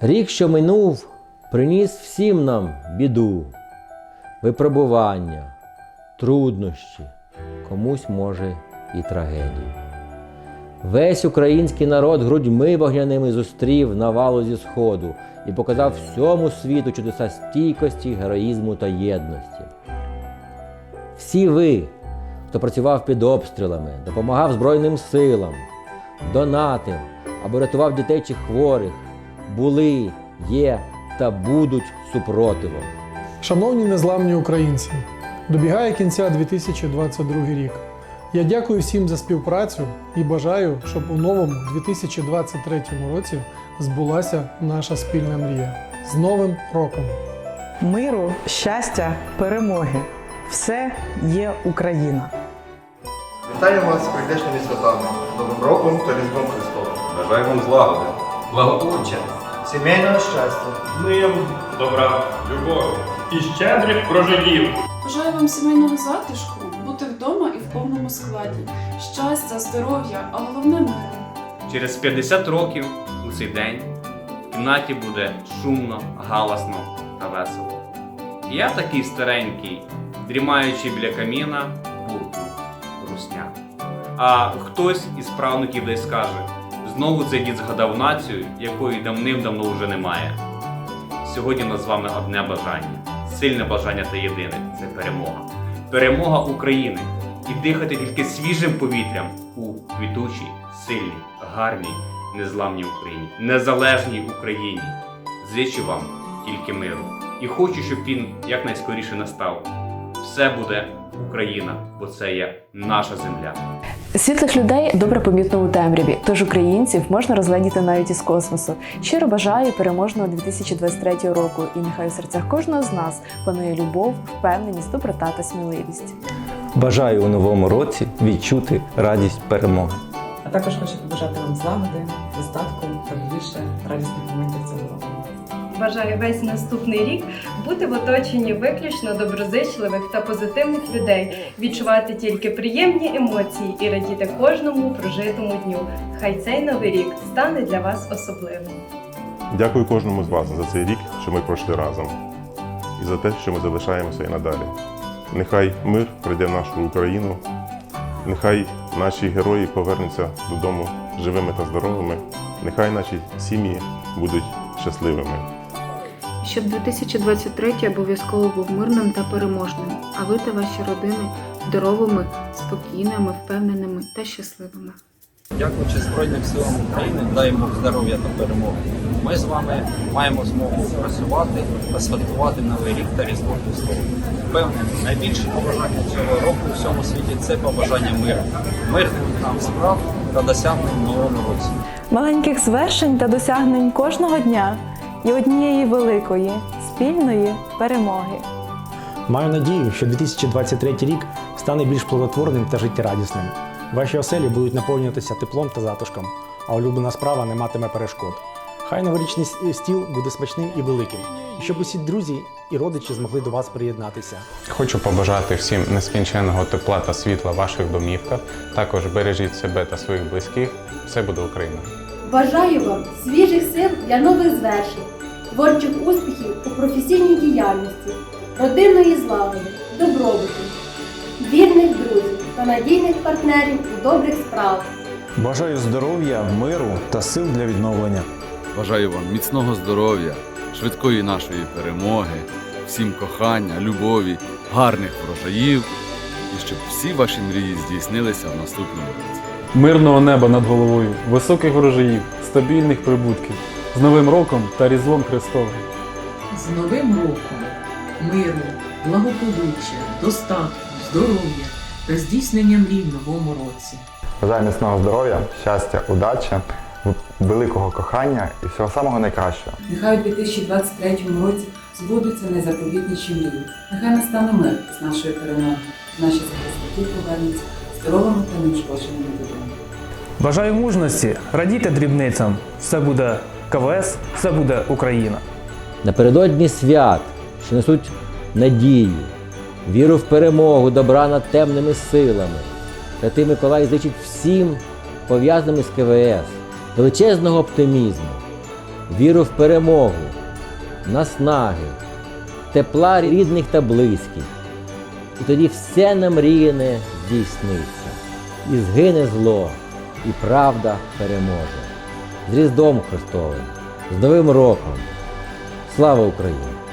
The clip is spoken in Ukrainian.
Рік, що минув, приніс всім нам біду, випробування, труднощі, комусь може і трагедію. Весь український народ грудьми вогняними зустрів навалу зі сходу і показав всьому світу чудеса стійкості, героїзму та єдності. Всі ви, хто працював під обстрілами, допомагав Збройним силам, донатив або рятував дітей чи хворих, були, є та будуть супротивом. Шановні незламні українці, добігає кінця 2022 рік. Я дякую всім за співпрацю і бажаю, щоб у новому 2023 році збулася наша спільна мрія. З Новим роком! Миру, щастя, перемоги. Все є Україна. Вітаємо вас з прийдешніми святами, Новим роком та Різдвом Христовим. Бажаю вам злагоди. благополуччя, Сімейного щастя. миру, добра, любові і щедрих прожидів. Бажаю вам сімейного затишку, бути вдома і в повному складі, щастя, здоров'я, а головне миру. Через 50 років у цей день в кімнаті буде шумно, галасно та весело. І я такий старенький, дрімаючи біля каміна, буркну русня. А хтось із правнуків десь скаже: знову цей дід згадав націю, якої давним-давно вже немає. Сьогодні у нас з вами одне бажання, сильне бажання та єдине це перемога. Перемога України і дихати тільки свіжим повітрям у квітучій, сильній, гарній, незламній Україні, незалежній Україні. Зичу вам тільки миру. І хочу, щоб він якнайскоріше настав. Все буде Україна, бо це є наша земля. Світлих людей добре помітно у темряві, тож українців можна розглядіти навіть із космосу. Щиро бажаю переможного 2023 року, і нехай у серцях кожного з нас панує любов, впевненість, доброта та сміливість. Бажаю у новому році відчути радість перемоги. А також хочу побажати вам злагоди, достатку та більше радісних моментів цього року. Бажаю весь наступний рік бути в оточенні виключно доброзичливих та позитивних людей, відчувати тільки приємні емоції і радіти кожному прожитому дню. Хай цей новий рік стане для вас особливим. Дякую кожному з вас за цей рік, що ми пройшли разом, і за те, що ми залишаємося і надалі. Нехай мир прийде в нашу Україну, нехай наші герої повернуться додому живими та здоровими, нехай наші сім'ї будуть щасливими. Щоб 2023 обов'язково був мирним та переможним, а ви та ваші родини здоровими, спокійними, впевненими та щасливими. Дякуючи Збройним силам України, дай Бог здоров'я та перемоги. Ми з вами маємо змогу працювати та святкувати Новий рік та Різдво Христове. Впевнений, найбільше побажання цього року у всьому світі це побажання миру, мирних нам справ та досягнень в новому році. Маленьких звершень та досягнень кожного дня і однієї великої спільної перемоги. Маю надію, що 2023 рік стане більш плодотворним та життєрадісним. Ваші оселі будуть наповнюватися теплом та затишком, а улюблена справа не матиме перешкод. Хай новорічний стіл буде смачним і великим, і щоб усі друзі і родичі змогли до вас приєднатися. Хочу побажати всім нескінченного тепла та світла в ваших домівках. Також бережіть себе та своїх близьких. Все буде Україна! Бажаю вам свіжих сил для нових звершень, творчих успіхів у професійній діяльності, родинної злагоди, добробуту, вірних друзів та надійних партнерів у добрих справах. Бажаю здоров'я, миру та сил для відновлення. Бажаю вам міцного здоров'я, швидкої нашої перемоги, всім кохання, любові, гарних врожаїв і щоб всі ваші мрії здійснилися в наступному році. Мирного неба над головою, високих врожаїв, стабільних прибутків з Новим роком та Різдвом Христовим. З Новим роком миру, благополуччя, достатку, здоров'я та здійснення мрій в новому році. Бажаю міцного здоров'я, щастя, удачі, великого кохання і всього самого найкращого. Нехай у 2023 році збудуться найзаповітніші мрії. Нехай настане мир з нашої перемоги. Наші захисники повернуться здоровими та неушкодженими додому. Бажаю мужності, радійте дрібницям. Все буде КВС, все буде Україна. Напередодні свят, що несуть надію, віру в перемогу, добра над темними силами. Святий Миколай зичить всім пов'язаним з КВС, величезного оптимізму, віру в перемогу, наснаги, тепла рідних та близьких. І тоді все намріяне здійсниться, і згине зло, і правда переможе. З Різдвом Христовим, з Новим роком! Слава Україні!